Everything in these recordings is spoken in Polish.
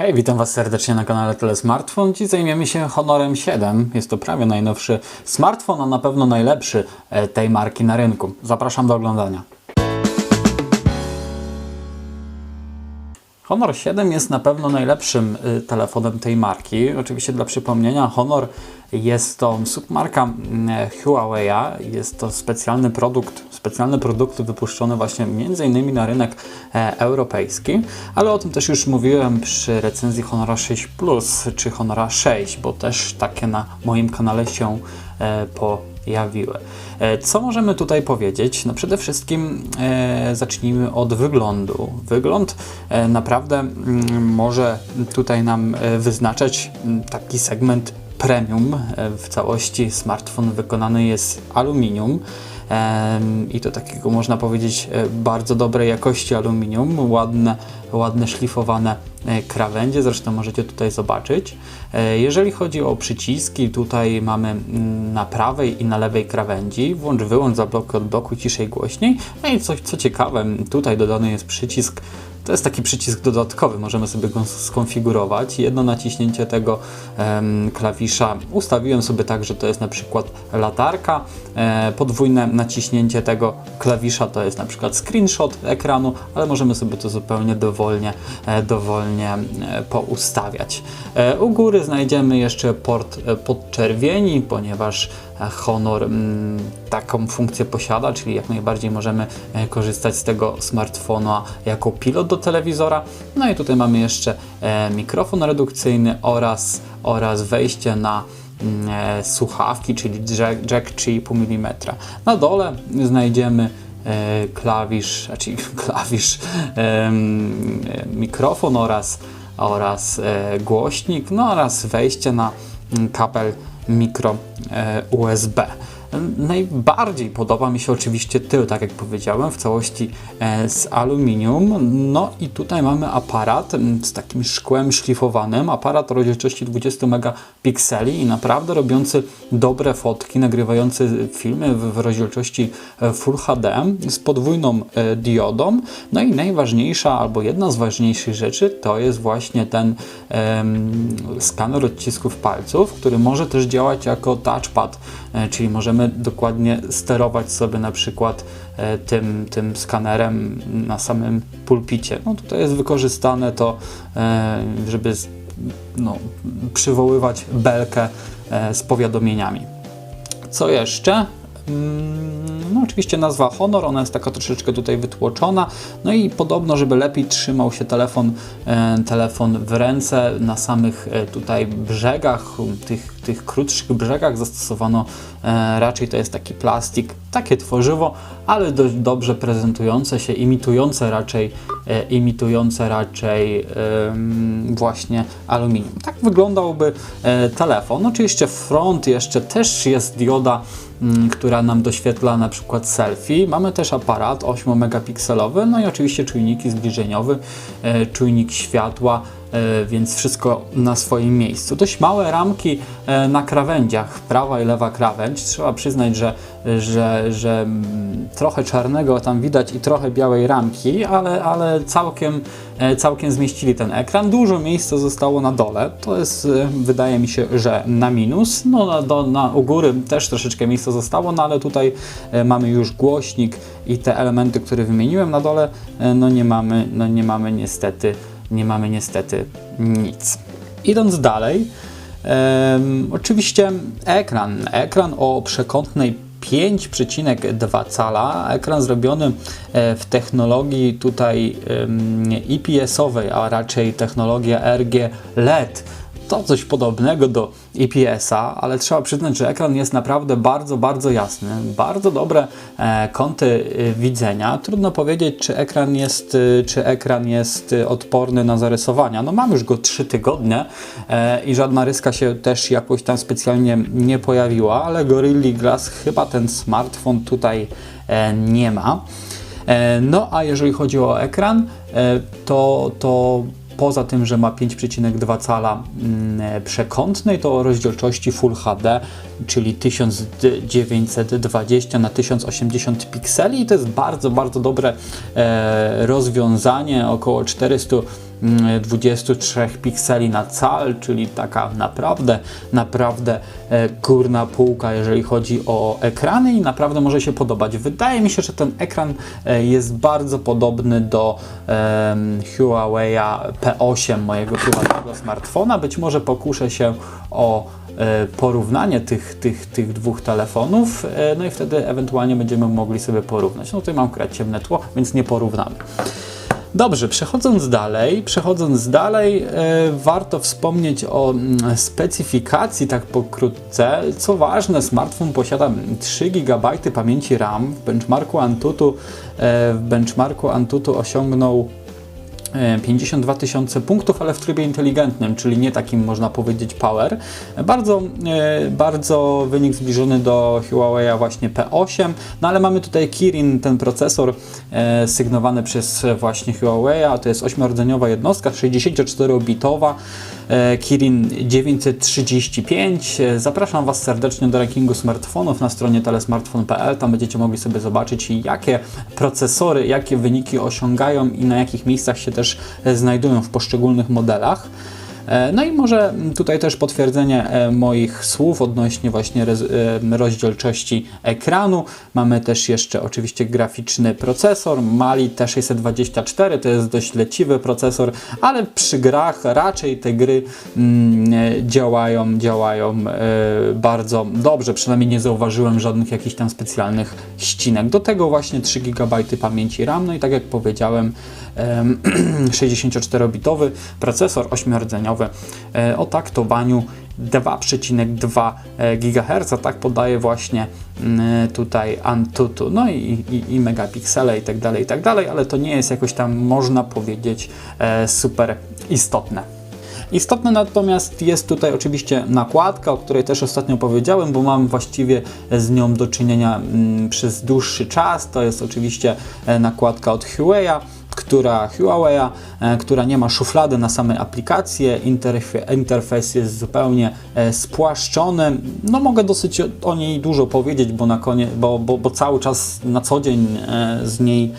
Hej, witam Was serdecznie na kanale Telesmartfon. Dziś zajmiemy się Honorem 7. Jest to prawie najnowszy smartfon, a na pewno najlepszy e, tej marki na rynku. Zapraszam do oglądania. Honor 7 jest na pewno najlepszym y, telefonem tej marki. Oczywiście dla przypomnienia, Honor jest to submarka mm, Huawei'a. Jest to specjalny produkt, specjalne produkty wypuszczone właśnie między innymi na rynek e, europejski, ale o tym też już mówiłem przy recenzji Honora 6 Plus czy Honora 6, bo też takie na moim kanale się e, pojawiły. E, Co możemy tutaj powiedzieć? No przede wszystkim zacznijmy od wyglądu. Wygląd naprawdę mm, może tutaj nam wyznaczać mm, taki segment premium. E, W całości smartfon wykonany jest z aluminium. I to takiego można powiedzieć e, bardzo dobrej jakości aluminium, ładne, ładne szlifowane e, krawędzie, zresztą możecie tutaj zobaczyć. Jeżeli chodzi o przyciski, tutaj mamy mm, na prawej i na lewej krawędzi włącz, wyłącz, zablokuj, odblokuj, ciszej, głośniej. No i coś co ciekawe, tutaj dodany jest przycisk to jest taki przycisk dodatkowy, możemy sobie go skonfigurować. Jedno naciśnięcie tego em, klawisza ustawiłem sobie tak, że to jest na przykład latarka. E, podwójne naciśnięcie tego klawisza to jest na przykład screenshot ekranu, ale możemy sobie to zupełnie dowolnie, e, dowolnie e, poustawiać. E, u góry znajdziemy jeszcze port e, podczerwieni, ponieważ Honor mm, taką funkcję posiada, czyli jak najbardziej możemy e, korzystać z tego smartfona jako pilot do telewizora. No i tutaj mamy jeszcze e, mikrofon redukcyjny oraz, oraz wejście na mm, e, słuchawki, czyli jack, jack 3,5 mm. Na dole znajdziemy e, klawisz, znaczy klawisz, e, mikrofon oraz, oraz e, głośnik, no oraz wejście na mm, kabel mikro e, USB. Najbardziej podoba mi się oczywiście tył, tak jak powiedziałem, w całości e, z aluminium. No i tutaj mamy aparat z takim szkłem szlifowanym, aparat o rozdzielczości 20 megapikseli i naprawdę robiący dobre fotki, nagrywający filmy w, rozdzielczości e, Full HD z podwójną e, diodą. No i najważniejsza, albo jedna z ważniejszych rzeczy, to jest właśnie ten em, skaner odcisków palców, który może też działać jako touchpad, czyli możemy dokładnie sterować sobie na przykład e, tym, tym skanerem na samym pulpicie. No tutaj jest wykorzystane to, e, żeby no, przywoływać belkę e, z powiadomieniami. Co jeszcze? Mm, No oczywiście nazwa Honor, ona jest taka troszeczkę tutaj wytłoczona. No i podobno, żeby lepiej trzymał się telefon, telefon w ręce na samych tutaj brzegach, tych, tych krótszych brzegach zastosowano e, raczej to jest taki plastik, takie tworzywo, ale dość dobrze prezentujące się, imitujące raczej, e, imitujące raczej em, właśnie aluminium. Tak wyglądałby e, telefon. Oczywiście front jeszcze też jest dioda mm, która nam doświetla na przykład selfie. Mamy też aparat 8-megapikselowy, no i oczywiście czujniki zbliżeniowy, e, czujnik światła, e, więc wszystko na swoim miejscu. Dość małe ramki e, na krawędziach, prawa i lewa krawędź. Trzeba przyznać, że, że, że mm, trochę czarnego tam widać i trochę białej ramki, ale, ale całkiem, e, całkiem zmieścili ten ekran. Dużo miejsca zostało na dole. To jest, e, wydaje mi się, że na minus. No, na, do, na, u góry też troszeczkę miejsca zostało, no ale tutaj e, mamy już głośnik i te elementy, które wymieniłem na dole, e, no nie mamy, no nie mamy niestety, nie mamy niestety nic. Idąc dalej, em, oczywiście ekran. Ekran o przekątnej 5,2 cala, ekran zrobiony e, w technologii tutaj IPS-owej, a raczej technologia RG LED. To coś podobnego do IPS-a, ale trzeba przyznać, że ekran jest naprawdę bardzo, bardzo jasny. Bardzo dobre e, kąty e, widzenia. Trudno powiedzieć, czy ekran jest, e, czy ekran jest odporny na zarysowania. No mam już go 3 tygodnie i żadna ryska się też jakoś tam specjalnie nie pojawiła, ale Gorilla Glass chyba ten smartfon tutaj nie ma. No a jeżeli chodzi o ekran, to, to poza tym, że ma 5,2 cala mm, przekątnej, to o rozdzielczości Full HD, czyli 1920 na 1080 pikseli. I to jest bardzo, bardzo dobre e, rozwiązanie, około 400 mm, 23 pikseli na cal, czyli taka naprawdę, naprawdę e, górna półka, jeżeli chodzi o ekrany i naprawdę może się podobać. Wydaje mi się, że ten ekran e, jest bardzo podobny do em, Huawei'a P8, mojego prywatnego smartfona. Być może pokuszę się o e, porównanie tych, tych, tych dwóch telefonów, no i wtedy ewentualnie będziemy mogli sobie porównać. No tutaj mam akurat ciemne tło, więc nie porównamy. Dobrze, przechodząc dalej, przechodząc dalej, e, warto wspomnieć o mm, specyfikacji tak pokrótce. Co ważne, smartfon posiada 3 GB pamięci RAM. W benchmarku Antutu, e, w benchmarku Antutu osiągnął 52 tysiące punktów, ale w trybie inteligentnym, czyli nie takim można powiedzieć power. Bardzo, e, bardzo wynik zbliżony do Huawei'a właśnie P8, no ale mamy tutaj Kirin, ten procesor e, sygnowany przez właśnie Huawei'a, to jest 8-rdzeniowa jednostka, 64-bitowa. e, Kirin 935. E, Zapraszam Was serdecznie do rankingu smartfonów na stronie telesmartfon.pl. Tam będziecie mogli sobie zobaczyć, jakie procesory, jakie wyniki osiągają i na jakich miejscach się też znajdują w poszczególnych modelach. E, No i może tutaj też potwierdzenie e, moich słów odnośnie właśnie e, rozdzielczości ekranu. Mamy też jeszcze oczywiście graficzny procesor, Mali T624, to jest dość leciwy procesor, ale przy grach raczej te gry mm, działają, działają bardzo dobrze, przynajmniej nie zauważyłem żadnych jakichś tam specjalnych ścinek. Do tego właśnie 3 GB pamięci RAM, no i tak jak powiedziałem, em, 64-bitowy procesor 8-rdzeniowy e, o taktowaniu 2,2 GHz, tak podaje właśnie mm, tutaj Antutu, no i, i, i megapiksele i tak dalej, i tak dalej, ale to nie jest jakoś tam, można powiedzieć, e, super istotne. Istotne natomiast jest tutaj oczywiście nakładka, o której też ostatnio powiedziałem, bo mam właściwie z nią do czynienia mm, przez dłuższy czas. To jest oczywiście e, nakładka od Huawei'a, która Huawei'a, e, która nie ma szuflady na same aplikacje, interfe- interfejs jest zupełnie e, spłaszczony. No mogę dosyć o, niej dużo powiedzieć, bo, na konie, bo, bo, bo cały czas na co dzień e, z niej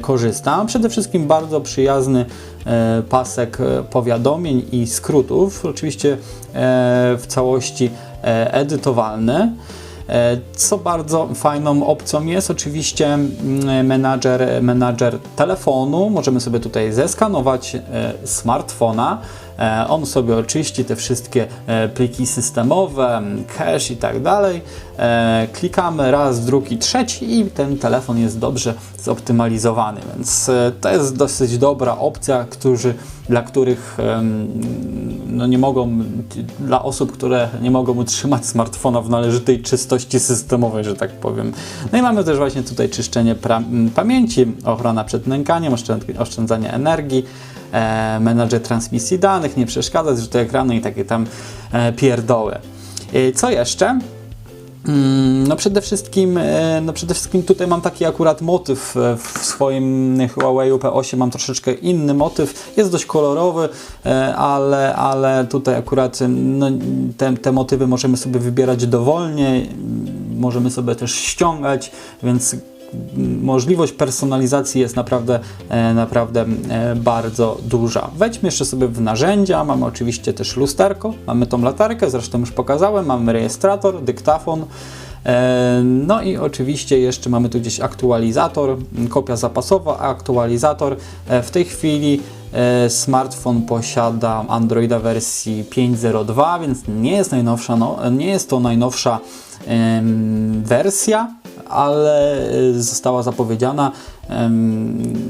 korzystam. Przede wszystkim bardzo przyjazny pasek powiadomień i skrótów, oczywiście w całości edytowalny. E, Co bardzo fajną opcją jest oczywiście mm, menadżer, telefonu. Możemy sobie tutaj zeskanować e, smartfona. E, On sobie oczyści te wszystkie e, pliki systemowe, m, cache i tak dalej. E, Klikamy raz, drugi, trzeci i ten telefon jest dobrze zoptymalizowany, więc to jest dosyć dobra opcja, którzy, dla których no nie mogą, dla osób, które nie mogą utrzymać smartfona w należytej czystości systemowej, że tak powiem. No i mamy też właśnie tutaj czyszczenie pamięci, ochrona przed nękaniem, oszczęd- oszczędzanie energii, e, menadżer transmisji danych, nie przeszkadzać, rzuty ekranu i takie tam e, pierdoły. E, Co jeszcze? Mm, No przede wszystkim, e, no przede wszystkim tutaj mam taki akurat motyw e, w swoim Huawei P8 mam troszeczkę inny motyw, jest dość kolorowy, e, ale, ale tutaj akurat no, te, te motywy możemy sobie wybierać dowolnie, możemy sobie też ściągać, więc możliwość personalizacji jest naprawdę, e, naprawdę e, bardzo duża. Wejdźmy jeszcze sobie w narzędzia, mamy oczywiście też lusterko, mamy tą latarkę, zresztą już pokazałem, mamy rejestrator, dyktafon, e, no i oczywiście jeszcze mamy tu gdzieś aktualizator, kopia zapasowa, aktualizator. W tej chwili smartfon posiada Androida wersji 5.02, więc nie jest najnowsza, no, nie jest to najnowsza wersja, ale y, została zapowiedziana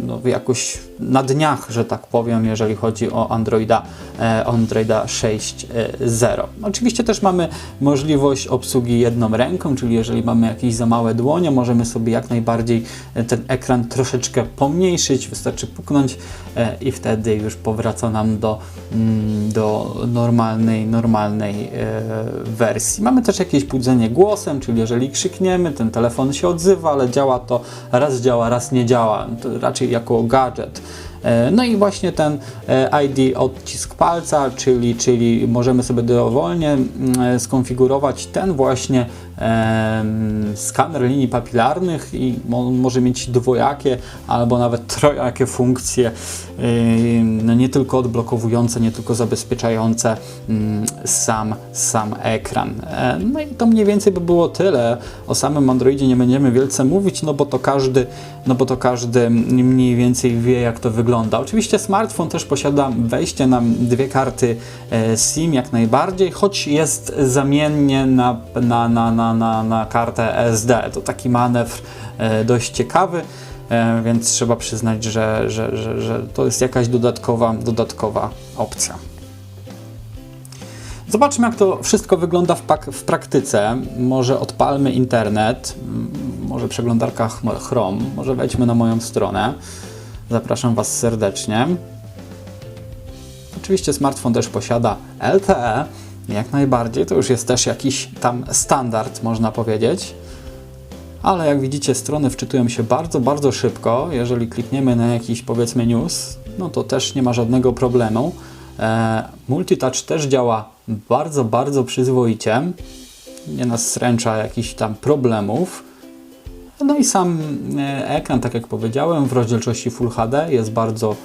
no, jakoś na dniach, że tak powiem, jeżeli chodzi o Androida, e, Androida 6.0. Oczywiście też mamy możliwość obsługi jedną ręką, czyli jeżeli mamy jakieś za małe dłonie, możemy sobie jak najbardziej e, ten ekran troszeczkę pomniejszyć, wystarczy puknąć e, i wtedy już powraca nam do, mm, do normalnej, normalnej wersji. Mamy też jakieś budzenie głosem, czyli jeżeli krzykniemy, ten telefon się odzywa, ale działa to, raz działa, raz nie działa, to raczej jako gadżet. E, No i właśnie ten e, ID odcisk palca, czyli, czyli możemy sobie dowolnie mm, skonfigurować ten właśnie skaner linii papilarnych i on może mieć dwojakie albo nawet trojakie funkcje, no nie tylko odblokowujące, nie tylko zabezpieczające mm, sam, sam ekran. No i to mniej więcej by było tyle. O samym Androidzie nie będziemy wielce mówić, no bo to każdy, no bo to każdy mniej więcej wie jak to wygląda. Oczywiście smartfon też posiada wejście na dwie karty e, SIM jak najbardziej, choć jest zamiennie na, na, na, na, na, na kartę SD. To taki manewr e, dość ciekawy, e, więc trzeba przyznać, że, że, że, że to jest jakaś dodatkowa, dodatkowa opcja. Zobaczmy, jak to wszystko wygląda w, w praktyce. Może odpalmy internet, może przeglądarka Chrome, może wejdźmy na moją stronę. Zapraszam Was serdecznie. Oczywiście smartfon też posiada LTE, jak najbardziej, to już jest też jakiś tam standard, można powiedzieć. Ale jak widzicie, strony wczytują się bardzo, bardzo szybko. Jeżeli klikniemy na jakiś powiedzmy news, no to też nie ma żadnego problemu. E, multitouch też działa bardzo, bardzo przyzwoicie. Nie nas sręcza jakichś tam problemów. No i sam e, ekran, tak jak powiedziałem, w rozdzielczości Full HD jest bardzo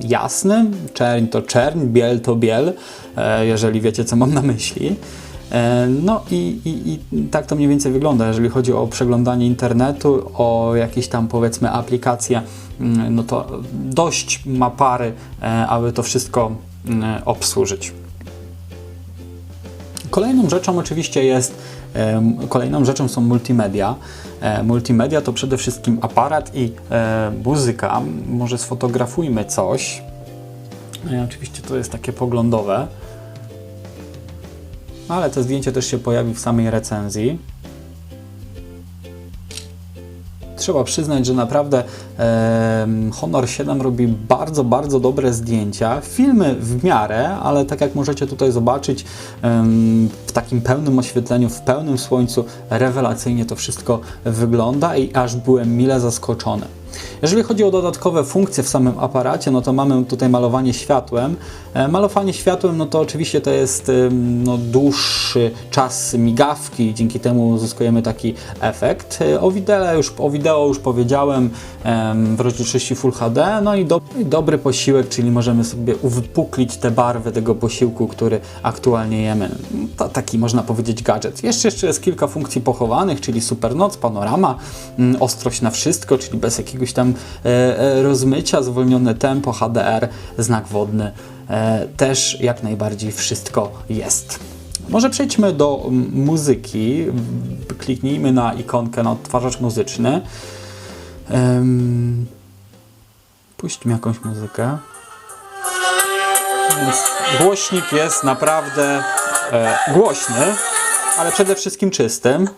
jasny. Czerń to czerń, biel to biel, e, jeżeli wiecie, co mam na myśli. E, No i, i, i tak to mniej więcej wygląda, jeżeli chodzi o przeglądanie internetu, o jakieś tam powiedzmy aplikacje, mm, no to dość ma pary, e, aby to wszystko mm, obsłużyć. Kolejną rzeczą oczywiście jest, kolejną rzeczą są multimedia. E, multimedia to przede wszystkim aparat i e, muzyka. Może sfotografujmy coś. E, oczywiście to jest takie poglądowe. Ale to zdjęcie też się pojawi w samej recenzji. Trzeba przyznać, że naprawdę em, Honor 7 robi bardzo, bardzo dobre zdjęcia. Filmy w miarę, ale tak jak możecie tutaj zobaczyć, em, w takim pełnym oświetleniu, w pełnym słońcu, rewelacyjnie to wszystko wygląda i aż byłem mile zaskoczony. Jeżeli chodzi o dodatkowe funkcje w samym aparacie, no to mamy tutaj malowanie światłem. E, Malowanie światłem, no to oczywiście to jest no, dłuższy czas migawki, dzięki temu uzyskujemy taki efekt. E, O wideo już, o wideo już powiedziałem em, w rozdzielczości Full HD, no i, do, i dobry posiłek, czyli możemy sobie uwypuklić te barwy tego posiłku, który aktualnie jemy. To taki można powiedzieć gadżet. Jeszcze, jeszcze jest kilka funkcji pochowanych, czyli supernoc, panorama, mm, ostrość na wszystko, czyli bez jakiegoś tam e, e, rozmycia, zwolnione tempo, HDR, znak wodny. E, też jak najbardziej wszystko jest. Może przejdźmy do muzyki. Kliknijmy na ikonkę na odtwarzacz muzyczny. Puśćmy jakąś muzykę. Głośnik jest naprawdę głośny, ale przede wszystkim czystym.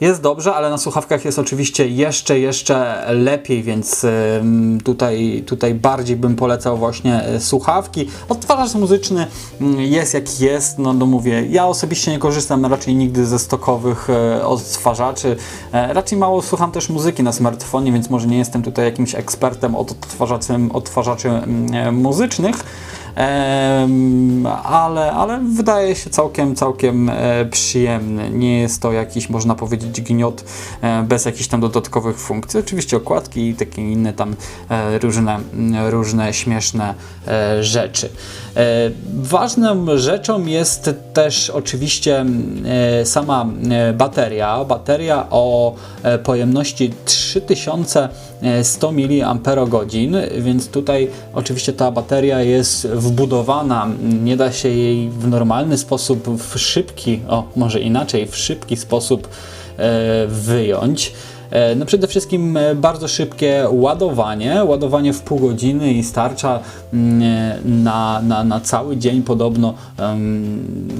Jest dobrze, ale na słuchawkach jest oczywiście jeszcze, jeszcze lepiej, więc tutaj, tutaj bardziej bym polecał właśnie e, słuchawki. Odtwarzacz muzyczny mm, jest jak jest, no, no mówię, ja osobiście nie korzystam raczej nigdy ze stokowych e, odtwarzaczy. E, raczej mało słucham też muzyki na smartfonie, więc może nie jestem tutaj jakimś ekspertem od odtwarzaczy, mm, muzycznych. Ale, ale wydaje się całkiem, całkiem e, przyjemny. Nie jest to jakiś, można powiedzieć, gniot e, bez jakichś tam dodatkowych funkcji. Oczywiście okładki i takie inne tam e, różne, różne śmieszne rzeczy. Ważną rzeczą jest też oczywiście sama bateria. Bateria o pojemności 3100 mAh, więc tutaj oczywiście ta bateria jest wbudowana, nie da się jej w normalny sposób, w szybki, o może inaczej, w szybki sposób e, wyjąć. E, No przede wszystkim e, bardzo szybkie ładowanie, ładowanie w pół godziny i starcza mm, e, na, na, na cały dzień podobno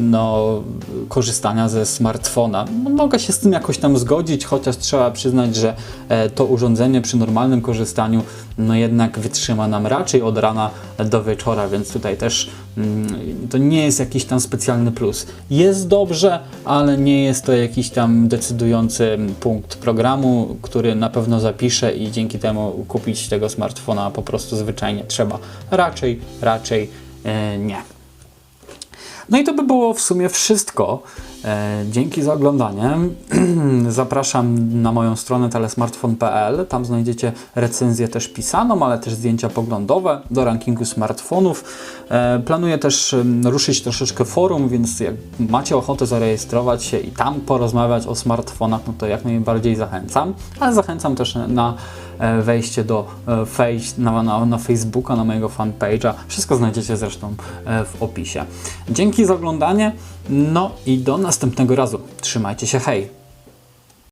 no, korzystania ze smartfona. No, mogę się z tym jakoś tam zgodzić, chociaż trzeba przyznać, że to urządzenie przy normalnym korzystaniu no jednak wytrzyma nam raczej od rana do wieczora, więc tutaj też mm, to nie jest jakiś tam specjalny plus. Jest dobrze, ale nie jest to jakiś tam decydujący punkt programu, który na pewno zapiszę i dzięki temu kupić tego smartfona po prostu zwyczajnie trzeba. Raczej, raczej e, nie. No i to by było w sumie wszystko. E, dzięki za oglądanie. Zapraszam na moją stronę telesmartfon.pl. Tam znajdziecie recenzję też pisaną, ale też zdjęcia poglądowe do rankingu smartfonów. E, planuję też ruszyć troszeczkę forum, więc jak macie ochotę zarejestrować się i tam porozmawiać o smartfonach, no to jak najbardziej zachęcam. Ale zachęcam też na wejście do e, na, na, na Facebooka, na mojego fanpage'a. Wszystko znajdziecie zresztą e, w opisie. Dzięki za oglądanie, no i do następnego razu. Trzymajcie się, hej!